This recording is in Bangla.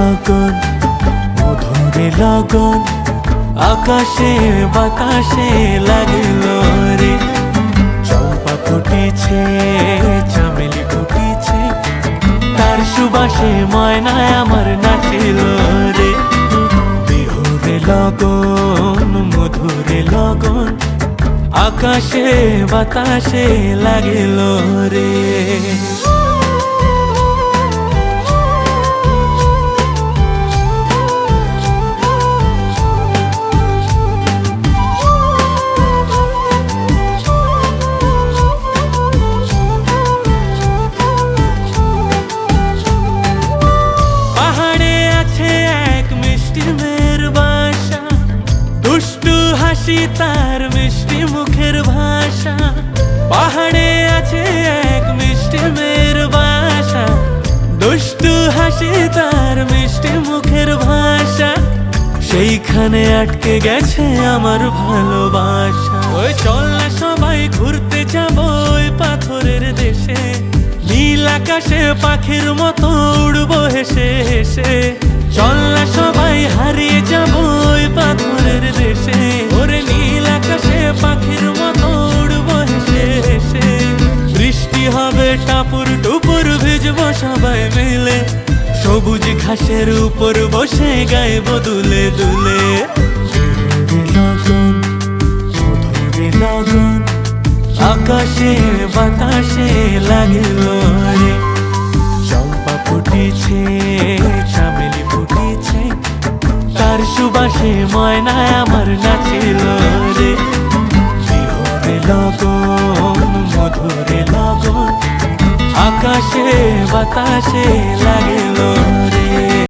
লগন মধুরে লগন, আকাশে, বাতাসে লাগিল রে। চম্পা ফুটেছে, চামেলি ফুটেছে, তার সুবাসে ময়নায় আমার নাচিল রে। বিহুরে লগন, মধুরে লগন, আকাশে, বাতাসে লাগিল রে। মিষ্টি বাসা। দুষ্টু হাসি তার মিষ্টি মুখের ভাষা। পাহাড়ে আছে এক মিষ্টি মেয়ের বাসা। দুষ্টু হাসি তার মিষ্টি মুখের ভাষা। সেইখানে আটকে গেছে আমার ভালোবাসা। ওই চল না সবাই, ঘুরতে যাব ওই পাথরের দেশে। নীল আকাশে পাখির মতো উড়বো হেসে হেসে। টুপুর ভিজবো সবাই মিলে। সবুজ ঘাসের উপর বসে গায়ে দুলে দুলে। আকাশে বাতাসে লাগিল রে চম্পা ফুটেছে, চামেলি ফুটেছে। তার সুবাসে ময়নায় আমার নাচিল রে লগন, মধুরে লগন। আকাশে বাতাসে লাগিল রে।